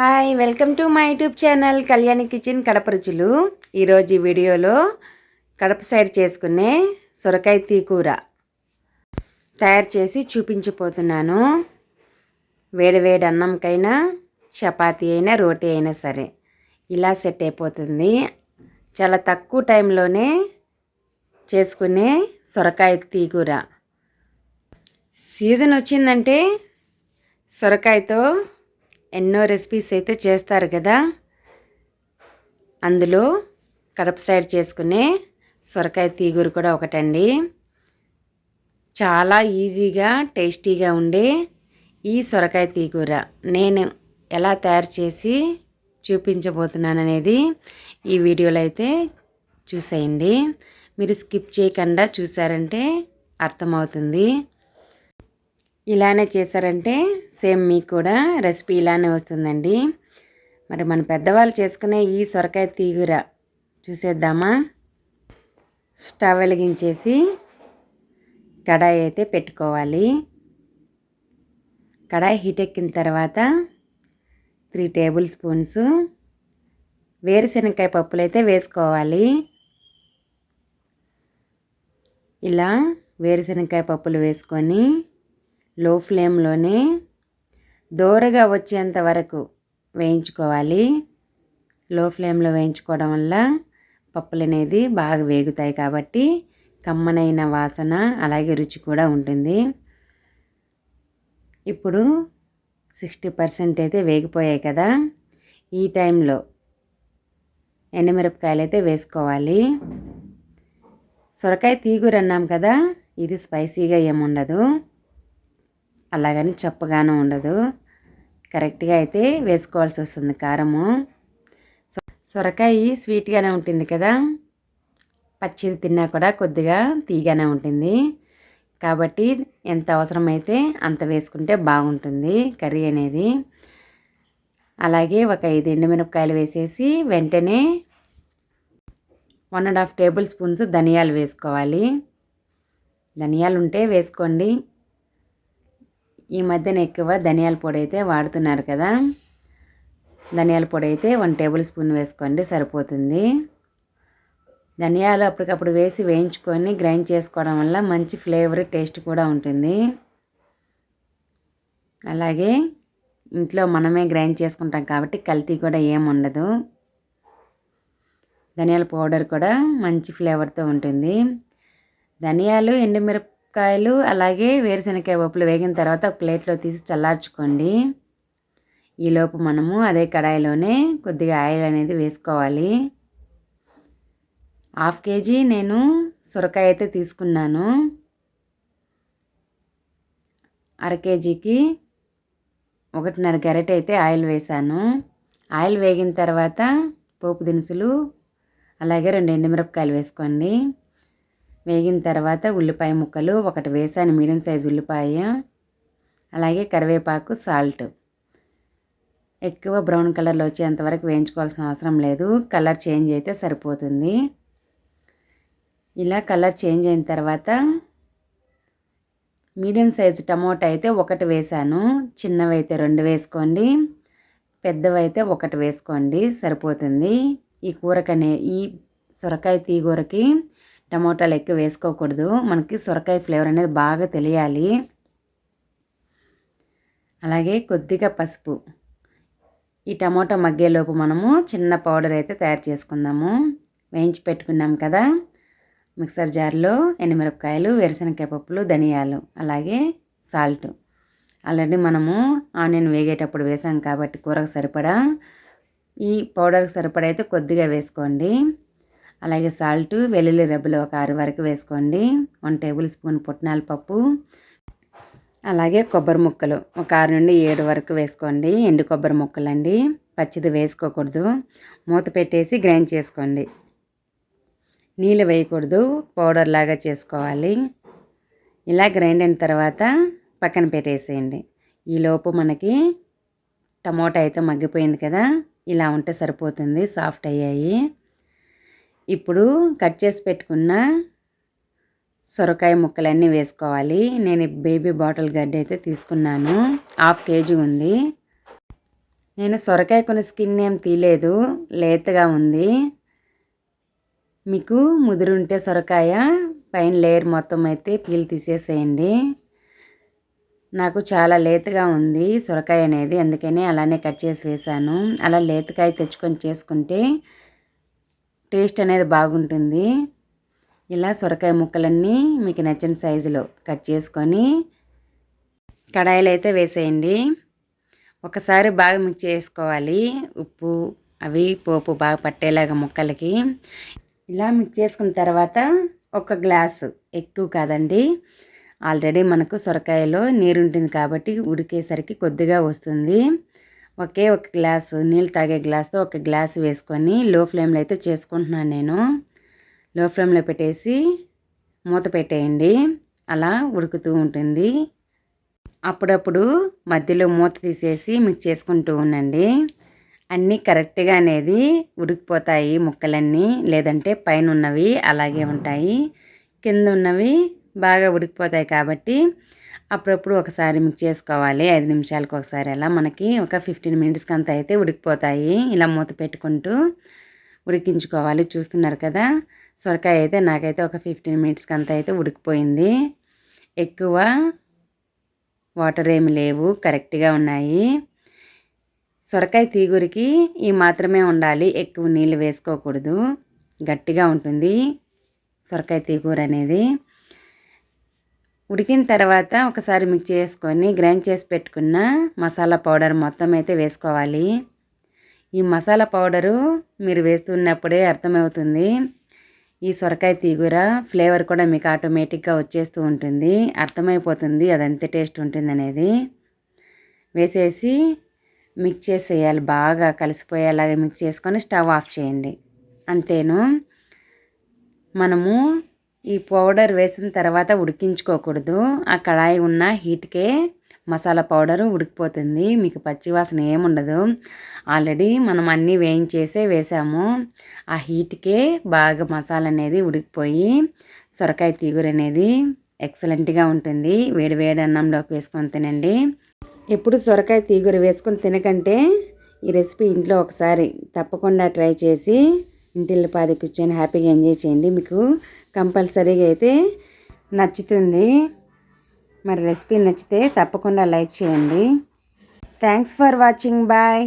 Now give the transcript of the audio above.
Hi welcome to my YouTube channel Kalyani kitchen Kadapa రుచులు. ఈరోజు ఈ వీడియోలో కడప సైడ్ చేసుకునే సొరకాయ తీకూర తయారు చేసి చూపించిపోతున్నాను వేడి వేడి అన్నంకైనా చపాతీ అయినా రోటీ అయినా సరే ఇలా సెట్ అయిపోతుంది. చాలా తక్కువ టైంలోనే చేసుకునే సొరకాయ తీకూర. సీజన్ వచ్చిందంటే సొరకాయతో ఎన్నో రెసిపీస్ అయితే చేస్తారు కదా. అందులో కడప సైడ్ చేసుకునే సొరకాయ తీగురు కూడా ఒకటండి. చాలా ఈజీగా టేస్టీగా ఉండే ఈ సొరకాయ తీగూర నేను ఎలా తయారు చేసి చూపించబోతున్నాను అనేది ఈ వీడియోలో అయితే చూసేయండి. మీరు స్కిప్ చేయకుండా చూసారంటే అర్థమవుతుంది. ఇలానే చేశారంటే సేమ్ మీకు కూడా రెసిపీ ఇలానే వస్తుందండి. మరి మన పెద్దవాళ్ళు చేసుకునే ఈ సొరకాయ తీగుర చూసేద్దామా? స్టవ్ వెలిగించేసి కడాయి అయితే పెట్టుకోవాలి. కడాయి హీట్ ఎక్కిన తర్వాత త్రీ టేబుల్ స్పూన్స్ వేరుశనగకాయ పప్పులు అయితే వేసుకోవాలి. ఇలా వేరుశనగకాయ పప్పులు వేసుకొని లో ఫ్లేమ్లోనే దోరగా వచ్చేంత వరకు వేయించుకోవాలి. లో ఫ్లేమ్లో వేయించుకోవడం వల్ల పప్పులు అనేది బాగా వేగుతాయి కాబట్టి కమ్మనైన వాసన అలాగే రుచి కూడా ఉంటుంది. ఇప్పుడు సిక్స్టీ పర్సెంట్ అయితే వేగిపోయాయి కదా. ఈ టైంలో ఎండుమిరపకాయలు అయితే వేసుకోవాలి. సొరకాయ తీగూర అన్నాం కదా ఇది స్పైసీగా ఏముండదు అలాగని చప్పగాను ఉండదు. కరెక్ట్గా అయితే వేసుకోవాల్సి వస్తుంది కారము. సొరకాయ స్వీట్గానే ఉంటుంది కదా. పచ్చిది తిన్నా కూడా కొద్దిగా తీగానే ఉంటుంది. కాబట్టి ఎంత అవసరమైతే అంత వేసుకుంటే బాగుంటుంది కర్రీ అనేది. అలాగే ఒక ఐదు ఎండుమిరపకాయలు వేసేసి వెంటనే one and half tablespoons ధనియాలు వేసుకోవాలి. ధనియాలు ఉంటే వేసుకోండి. ఈ మధ్యన ఎక్కువ ధనియాల పొడి అయితే వాడుతున్నారు కదా. ధనియాల పొడి అయితే వన్ టేబుల్ స్పూన్ వేసుకోండి సరిపోతుంది. ధనియాలు అప్పటికప్పుడు వేసి వేయించుకొని గ్రైండ్ చేసుకోవడం వల్ల మంచి ఫ్లేవర్ టేస్ట్ కూడా ఉంటుంది. అలాగే ఇంట్లో మనమే గ్రైండ్ చేసుకుంటాం కాబట్టి కల్తీ కూడా ఏముండదు ధనియాల పౌడర్ కూడా మంచి ఫ్లేవర్తో ఉంటుంది. ధనియాలు ఎండుమిరప కాయలు అలాగే వేరుశనగకాయ పప్పులు వేగిన తర్వాత ఒక ప్లేట్లో తీసి చల్లార్చుకోండి. ఈలోపు మనము అదే కడాయిలోనే కొద్దిగా ఆయిల్ అనేది వేసుకోవాలి. హాఫ్ కేజీ నేను సొరకాయ అయితే తీసుకున్నాను. అర కేజీకి ఒకటిన్నర గరిటె అయితే ఆయిల్ వేసాను ఆయిల్ వేగిన తర్వాత పోపు దినుసులు అలాగే రెండు ఎండుమిరపకాయలు వేసుకోండి. వేగిన తర్వాత ఉల్లిపాయ ముక్కలు ఒకటి వేసాను మీడియం సైజు ఉల్లిపాయ అలాగే కరివేపాకు సాల్ట్. ఎక్కువ బ్రౌన్ కలర్లో వచ్చేంతవరకు వేయించుకోవాల్సిన అవసరం లేదు. కలర్ చేంజ్ అయితే సరిపోతుంది. ఇలా కలర్ చేంజ్ అయిన తర్వాత మీడియం సైజు టమోటా అయితే ఒకటి వేసాను. చిన్నవి అయితే రెండు వేసుకోండి. పెద్దవైతే ఒకటి వేసుకోండి. సరిపోతుంది. ఈ కూరకనే ఈ సొరకాయ తీగూరకి టమోటాలు ఎక్కువ వేసుకోకూడదు. మనకి సొరకాయ ఫ్లేవర్ అనేది బాగా తెలియాలి. అలాగే కొద్దిగా పసుపు. ఈ టమోటా మగ్గేలోపు మనము చిన్న పౌడర్ అయితే తయారు చేసుకుందాము. వేయించి పెట్టుకున్నాం కదా. మిక్సర్ జార్లో ఎండుమిరపకాయలు వేరుశనగకాయ పప్పులు ధనియాలు అలాగే సాల్ట్. ఆల్రెడీ మనము ఆనియన్ వేగేటప్పుడు వేసాం కాబట్టి కూరకు సరిపడా. ఈ పౌడర్కి సరిపడా అయితే కొద్దిగా వేసుకోండి. అలాగే సాల్ట్ వెల్లుల్లి రెబ్బలు ఒక ఆరు వరకు వేసుకోండి. వన్ టేబుల్ స్పూన్ పుట్నాల పప్పు. అలాగే కొబ్బరి ముక్కలు ఒక ఆరు నుండి ఏడు వరకు వేసుకోండి. ఎండు కొబ్బరి ముక్కలు అండి పచ్చిది వేసుకోకూడదు. మూత పెట్టేసి గ్రైండ్ చేసుకోండి. నీళ్ళు వేయకూడదు. పౌడర్ లాగా చేసుకోవాలి. ఇలా గ్రైండ్ అయిన తర్వాత పక్కన పెట్టేసేయండి. ఈలోపు మనకి టమోటా అయితే మగ్గిపోయింది కదా? ఇలా ఉంటే సరిపోతుంది. సాఫ్ట్ అయ్యాయి. ఇప్పుడు కట్ చేసి పెట్టుకున్న సొరకాయ ముక్కలన్నీ వేసుకోవాలి. నేను బేబీ బాటిల్ గడ్డ అయితే తీసుకున్నాను. హాఫ్ కేజీ ఉంది. నేను సొరకాయ కొన్ని స్కిన్ ఏం తీయలేదు. లేతగా ఉంది. మీకు ముదురుంటే సొరకాయ పైన లేయర్ మొత్తం అయితే పీల్ తీసేసేయండి. నాకు చాలా లేతగా ఉంది సొరకాయ అనేది. అందుకనే అలానే కట్ చేసి వేసాను అలా లేతకాయ తెచ్చుకొని చేసుకుంటే టేస్ట్ అనేది బాగుంటుంది. ఇలా సొరకాయ ముక్కలన్నీ మీకు నచ్చిన సైజులో కట్ చేసుకొని కడాయిలు అయితే వేసేయండి. ఒకసారి బాగా మిక్స్ చేసుకోవాలి. ఉప్పు అవి పోపు బాగా పట్టేలాగా ముక్కలకి. ఇలా మిక్స్ చేసుకున్న తర్వాత ఒక గ్లాసు ఎక్కువ కాదండి. ఆల్రెడీ మనకు సొరకాయలో నీరుంటుంది కాబట్టి ఉడికేసరికి కొద్దిగా వస్తుంది. ఒకే ఒక గ్లాసు నీళ్ళు తాగే గ్లాస్తో ఒక గ్లాస్ వేసుకొని లో ఫ్లేమ్లో అయితే చేసుకుంటున్నాను నేను. లో ఫ్లేమ్లో పెట్టేసి మూత పెట్టేయండి. అలా ఉడుకుతూ ఉంటుంది. అప్పుడప్పుడు మధ్యలో మూత తీసేసి మిక్స్ చేసుకుంటూ ఉండండి. అన్నీ కరెక్ట్గా అనేది ఉడికిపోతాయి ముక్కలన్నీ లేదంటే పైన ఉన్నవి అలాగే ఉంటాయి. కింద ఉన్నవి బాగా ఉడికిపోతాయి కాబట్టి అప్పుడప్పుడు ఒకసారి మిక్స్ చేసుకోవాలి. ఐదు నిమిషాలకు ఒకసారి అలా మనకి ఒక ఫిఫ్టీన్ మినిట్స్కి అంత అయితే ఉడికిపోతాయి. ఇలా మూత పెట్టుకుంటూ ఉడికించుకోవాలి. చూస్తున్నారు కదా? సొరకాయ అయితే నాకైతే ఒక ఫిఫ్టీన్ మినిట్స్కి అంత అయితే ఉడికిపోయింది. ఎక్కువ వాటర్ ఏమి లేవు. కరెక్ట్గా ఉన్నాయి. సొరకాయ తీగురికి ఈ మాత్రమే ఉండాలి. ఎక్కువ నీళ్ళు వేసుకోకూడదు. గట్టిగా ఉంటుంది సొరకాయ తీగూర అనేది. ఉడికిన తర్వాత ఒకసారి మిక్స్ చేసుకొని గ్రైండ్ చేసి పెట్టుకున్న మసాలా పౌడర్ మొత్తం అయితే వేసుకోవాలి. ఈ మసాలా పౌడరు మీరు వేస్తున్నప్పుడే అర్థమవుతుంది. ఈ సొరకాయ తీగుర ఫ్లేవర్ కూడా మీకు ఆటోమేటిక్గా వచ్చేస్తూ ఉంటుంది. అర్థమైపోతుంది అది ఎంత టేస్ట్ ఉంటుంది అనేది వేసేసి మిక్స్ చేసేయాలి బాగా కలిసిపోయేలాగా మిక్స్ చేసుకొని స్టవ్ ఆఫ్ చేయండి. అంతేను. మనము ఈ పౌడర్ వేసిన తర్వాత ఉడికించుకోకూడదు. ఆ కడాయి ఉన్న హీట్కే మసాలా పౌడర్ ఉడికిపోతుంది. మీకు పచ్చివాసన ఏముండదు ఆల్రెడీ మనం అన్నీ వేయించేసే వేసాము. ఆ హీట్కే బాగా మసాలా అనేది ఉడికిపోయి సొరకాయ తీగురు అనేది ఎక్సలెంట్గా ఉంటుంది. వేడి వేడి అన్నంలోకి వేసుకొని తినండి. ఎప్పుడు సొరకాయ తీగురు వేసుకొని తినకంటే ఈ రెసిపీ ఇంట్లో ఒకసారి తప్పకుండా ట్రై చేసి ఇంటిల్లిపాది కూర్చొని హ్యాపీగా ఎంజాయ్ చేయండి. మీకు కంపల్సరీగా అయితే నచ్చుతుంది. మరి రెసిపీ నచ్చితే తప్పకుండా లైక్ చేయండి. Thanks for watching. బాయ్.